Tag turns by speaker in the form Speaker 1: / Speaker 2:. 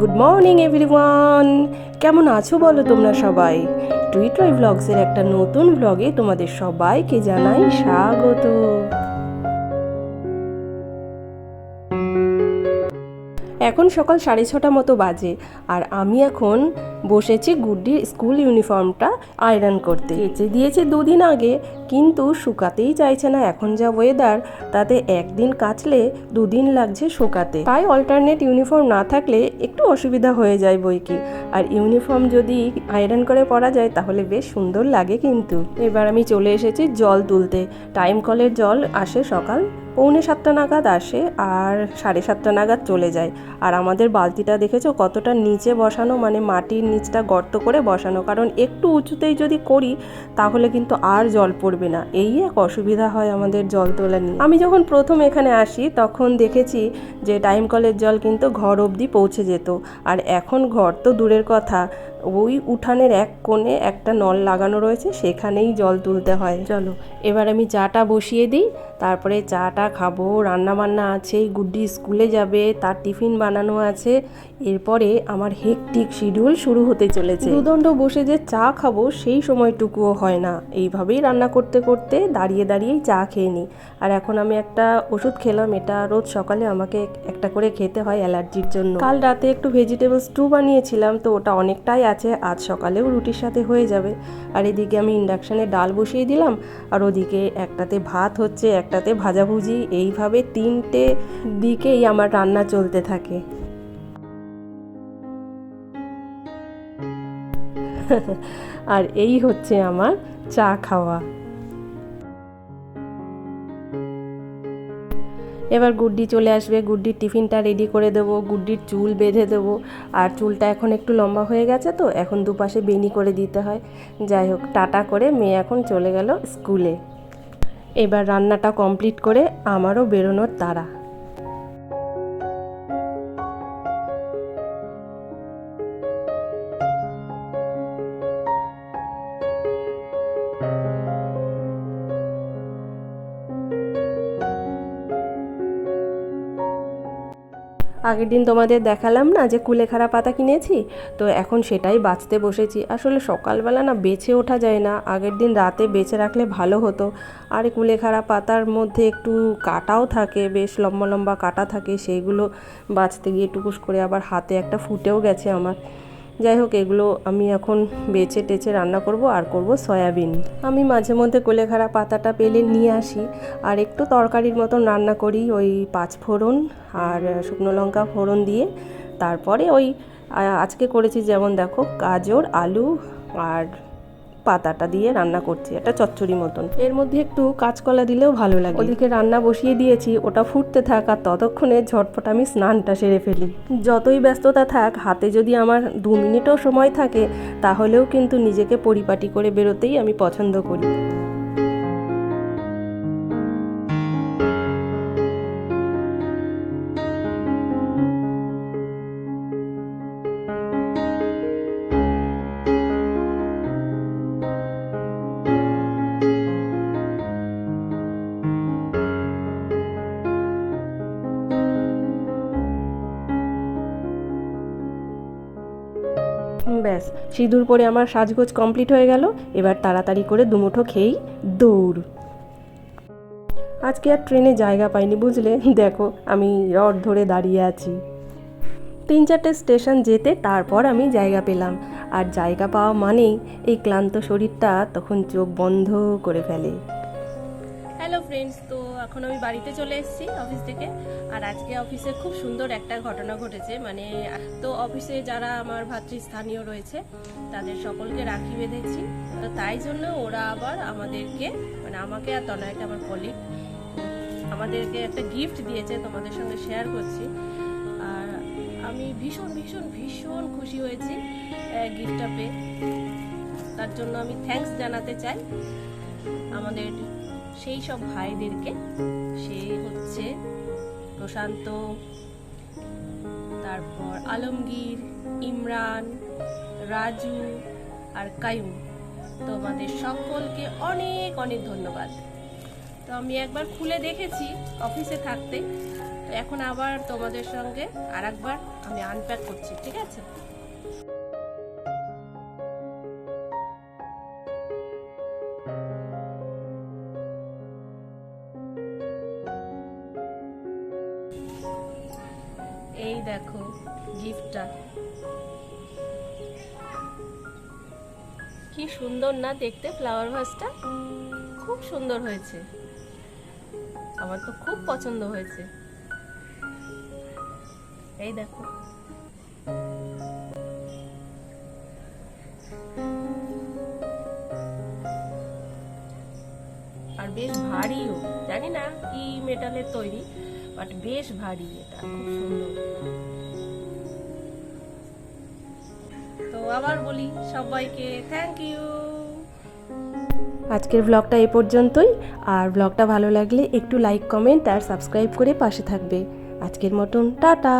Speaker 1: Good morning everyone কেমন আছো বলো তোমরা সবাই? টুইট্রয় ব্লগসের একটা নতুন ব্লগে তোমাদের সবাইকে জানাই স্বাগত। এখন সকাল সাড়ে ছটা মতো বাজে আর আমি এখন বসেছি গুড্ডির স্কুল ইউনিফর্মটা আয়রন করতে। কেচে দিয়েছে দুদিন আগে। কিন্তু শুকাতেই চাইছে না এখন যা ওয়েদার তাতে একদিন কাচলে দুদিন লাগছে শুকাতে। তাই অল্টারনেট ইউনিফর্ম না থাকলে একটু অসুবিধা হয়ে যায় বইকে। আর ইউনিফর্ম যদি আয়রন করে পরা যায়, তাহলে বেশ সুন্দর লাগে কিন্তু। এবার আমি চলে এসেছি জল তুলতে। টাইম কলের জল আসে সকাল পৌনে সাতটা নাগাদ আসে আর সাড়ে সাতটা নাগাদ চলে যায়। আর আমাদের বালতিটা দেখেছ? কতটা নিচে বসানো মানে মাটির নিচটা গর্ত করে বসানো। কারণ একটু উঁচুতেই যদি করি, তাহলে কিন্তু আর জল পড়বে না। এই এক অসুবিধা হয় আমাদের জল তোলা নিয়ে। আমি যখন প্রথম এখানে আসি, তখন দেখেছি যে টাইম কলের জল কিন্তু ঘর অবধি পৌঁছে যেত। আর এখন ঘর তো দূরের কথা। ওই উঠানের এক কোণে একটা নল লাগানো রয়েছে, সেখানেই জল তুলতে হয়। চলো, এবার আমি চাটা বসিয়ে দিই। তারপরে চাটা খাব রান্না বান্না আছে, গুড্ডি স্কুলে যাবে, তার টিফিন বানানো আছে। এরপরে আমার হেকটিক শিডিউল শুরু হতে চলেছে। দুদণ্ড বসে যে চা খাব, সেই সময়টুকুও হয় না। এইভাবেই রান্না করতে করতে দাঁড়িয়ে দাঁড়িয়েই চা খেয়ে নিই। আর এখন আমি একটা ওষুধ খেলাম, এটা রোজ সকালে আমাকে একটা করে খেতে হয় অ্যালার্জির জন্য। কাল রাতে একটু ভেজিটেবল স্টু বানিয়েছিলাম, তো ওটা অনেকটাই আছে, আজ সকালেও রুটির সাথে হয়ে যাবে। আর এদিকে আমি ইন্ডাকশানে ডাল বসিয়ে দিলাম, আর ওদিকে একটাতে ভাত হচ্ছে, একটাতে ভাজাভুজি। এইভাবে তিনটে দিকেই আমার রান্না চলতে থাকে। আর এই হচ্ছে আমার চা খাওয়া। এবার গুড্ডি চলে আসবে। গুড্ডির টিফিনটা রেডি করে দেবো, গুড্ডির চুল বেঁধে দেবো। আর চুলটা এখন একটু লম্বা হয়ে গেছে তো, এখন দুপাশে বেনি করে দিতে হয়। যাই হোক, টাটা করে মেয়ে এখন চলে গেল স্কুলে। এবার রান্নাটা কমপ্লিট করে আমারও বেরোনোর তাড়া। আগের দিন তোমাদের দেখালাম না যে কুলেখাড়া পাতা কিনেছি? তো এখন সেটাই বাঁচতে বসেছি। আসলে সকালবেলা না বেছে ওঠা যায় না। আগের দিন রাতে বেছে রাখলে ভালো হতো। আর কুলেখাড়া পাতার মধ্যে একটু কাটাও থাকে, বেশ লম্বা লম্বা কাটা থাকে, সেইগুলো বাঁচতে গিয়ে টুকুস করে আবার হাতে একটা ফুটেও গেছে আমার। যাই হোক, এগুলো আমি এখন বেছে টেছে রান্না করব আর করব সয়াবিন। আমি মাঝে মধ্যে কুলেখাড়া পাতাটা পেলে নিয়ে আসি আর একটু তরকারির মতন রান্না করি ওই পাঁচ ফোড়ন আর শুকনো লঙ্কা ফোড়ন দিয়ে। তারপরে ওই আজকে করেছি যেমন দেখো, গাজর, আলু আর পাতাটা দিয়ে রান্না করছি, একটা চচ্চড়ি মতন। এর মধ্যে একটু কাঁচকলা দিলেও ভালো লাগে। ওদিকে রান্না বসিয়ে দিয়েছি, ওটা ফুটতে থাক আর ততক্ষণে ঝটপট আমি স্নানটা সেরে ফেলি। যতই ব্যস্ততা থাক, হাতে যদি আমার দু মিনিটও সময় থাকে, তাহলেও কিন্তু নিজেকে পরিপাটি করে বেরোতেই আমি পছন্দ করি। ব্যাস, সিঁদুর পরে আমার সাজগোজ কমপ্লিট হয়ে গেল। এবার তাড়াতাড়ি করে দুমুঠো খেয়েই দৌড়। আজকে আর ট্রেনে জায়গা পাইনি, বুঝলে? দেখো, আমি রড ধরে দাঁড়িয়ে আছি। তিন চারটে স্টেশন যেতে তারপর আমি জায়গা পেলাম। আর জায়গা পাওয়া মানেই এই ক্লান্ত শরীরটা তখন চোখ বন্ধ করে ফেলে। ফ্রেন্ডস তো এখন আমি বাড়িতে চলে এসেছি অফিস থেকে। আর আজকে অফিসে খুব সুন্দর একটা ঘটনা ঘটেছে। মানে তো অফিসে যারা আমার ভাতৃস্থানীয় রয়েছে, তাদের সকলকে রাখি বেঁধেছি। তো তাই জন্য ওরা আবার আমাদেরকে মানে আমাকে আর তনয়কে আমার কলিগ আমাদেরকে একটা গিফট দিয়েছে তোমাদের সঙ্গে শেয়ার করছি। আর আমি ভীষণ ভীষণ ভীষণ খুশি হয়েছি গিফটটা পেয়ে। তার জন্য আমি থ্যাঙ্কস জানাতে চাই আমাদের সেই সব ভাইদেরকে সে হচ্ছে প্রশান্ত, তারপর আলমগীর, ইমরান, রাজু আর কায়ুম। তোমাদের সকলকে অনেক অনেক ধন্যবাদ। তো আমি একবার খুলে দেখেছি অফিসে থাকতে। তো এখন আবার তোমাদের সঙ্গে আর একবার আমি আনপ্যাক করছি, ঠিক আছে? দেখো গিফটটা কি সুন্দর না দেখতে ফ্লাওয়ার ভাসটা খুব সুন্দর হয়েছে। আমার তো খুব পছন্দ হয়েছে। এই দেখো। আর বেশ ভারীও জানি না কি মেটালের তৈরি। বাট বেশ ভারী এটা, খুব সুন্দর। তো আবার বলি, সবাইকে থ্যাংক ইউ আজকের ব্লগটা এ পর্যন্তই। আর ব্লগটা ভালো লাগলে একটু লাইক কমেন্ট আর সাবস্ক্রাইব করে পাশে থাকবে। আজকের মতন, টাটা।